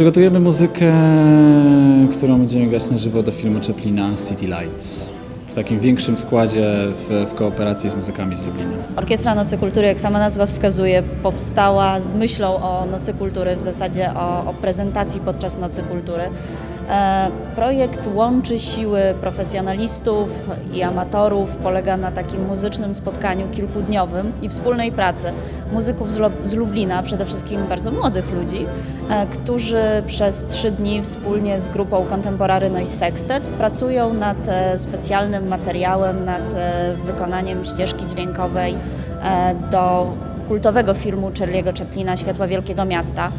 Przygotujemy muzykę, którą będziemy grać na żywo do filmu Chaplina City Lights. W takim większym składzie w, w kooperacji z muzykami z Lublina. Orkiestra Nocy Kultury, jak sama nazwa wskazuje, powstała z myślą o Nocy Kultury, w zasadzie o, o prezentacji podczas Nocy Kultury. E, projekt łączy siły profesjonalistów i amatorów, polega na takim muzycznym spotkaniu kilkudniowym i wspólnej pracy muzyków z, Lu- z Lublina, przede wszystkim bardzo młodych ludzi, e, którzy przez trzy dni wspólnie z grupą Contemporary Noise Sextet pracują nad e, specjalnym materiałem, nad wykonaniem ścieżki dźwiękowej do kultowego filmu Charlie'ego Chaplina Światła Wielkiego Miasta.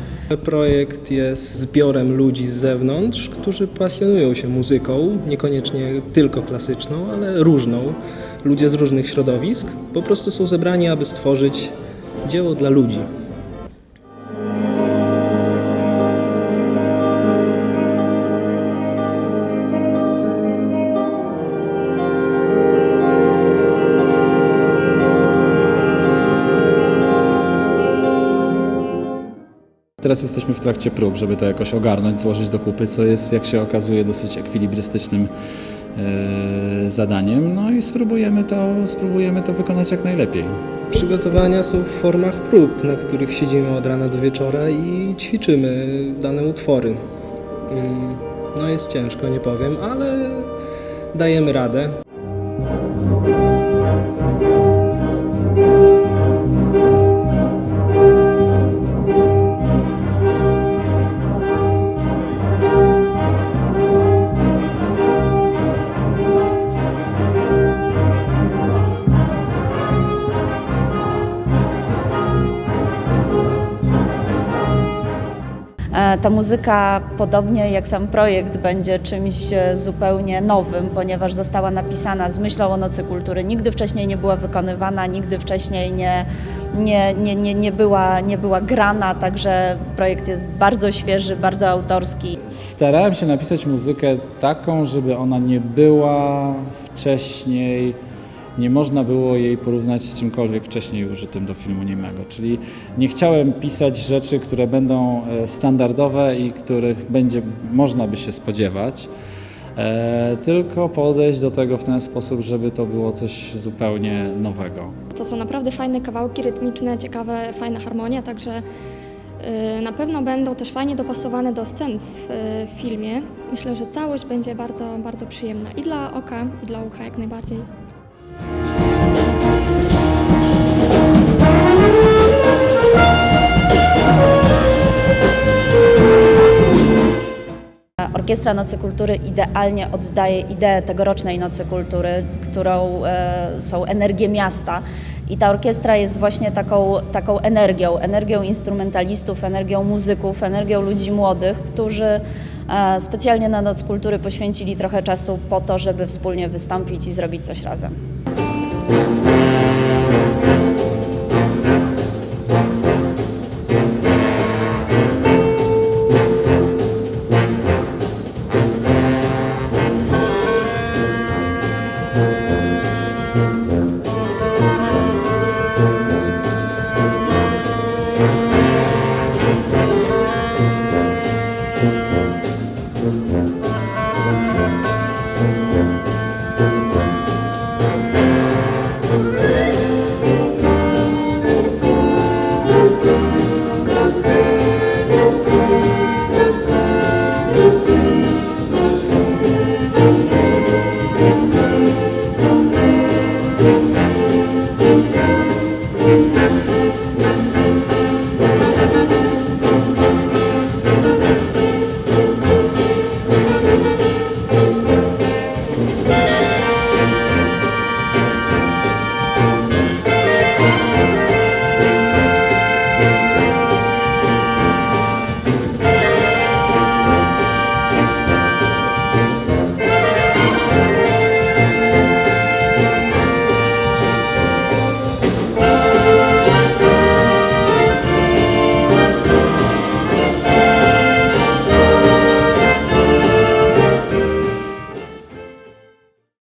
Projekt jest zbiorem ludzi z zewnątrz, którzy pasjonują się muzyką, niekoniecznie tylko klasyczną, ale różną. Ludzie z różnych środowisk po prostu są zebrani, aby stworzyć dzieło dla ludzi. Teraz jesteśmy w trakcie prób, żeby to jakoś ogarnąć, złożyć do kupy, co jest, jak się okazuje, dosyć ekwilibrystycznym e, zadaniem. No i spróbujemy to, spróbujemy to wykonać jak najlepiej. Przygotowania są w formach prób, na których siedzimy od rana do wieczora i ćwiczymy dane utwory. Mm, No jest ciężko, nie powiem, ale dajemy radę. Ta muzyka, podobnie jak sam projekt, będzie czymś e, zupełnie nowym, ponieważ została napisana z myślą o Nocy Kultury. Nigdy wcześniej nie była wykonywana, nigdy wcześniej nie, nie, nie, nie, nie, była, nie była grana, także projekt jest bardzo świeży, bardzo autorski. Starałem się napisać muzykę taką, żeby ona nie była wcześniej, nie można było jej porównać z czymkolwiek wcześniej użytym do filmu niemego. Czyli nie chciałem pisać rzeczy, które będą e, standardowe i których będzie można by się spodziewać, e, tylko podejść do tego w ten sposób, żeby to było coś zupełnie nowego. To są naprawdę fajne kawałki rytmiczne, ciekawe, fajna harmonia, także y, na pewno będą też fajnie dopasowane do scen w filmie. Myślę, że całość będzie bardzo, bardzo przyjemna i dla oka, i dla ucha jak najbardziej. Orkiestra Nocy Kultury idealnie oddaje ideę tegorocznej Nocy Kultury, którą e, są energie miasta. I ta orkiestra jest właśnie taką, taką energią, energią instrumentalistów, energią muzyków, energią ludzi młodych, którzy e, specjalnie na Noc Kultury poświęcili trochę czasu po to, żeby wspólnie wystąpić i zrobić coś razem.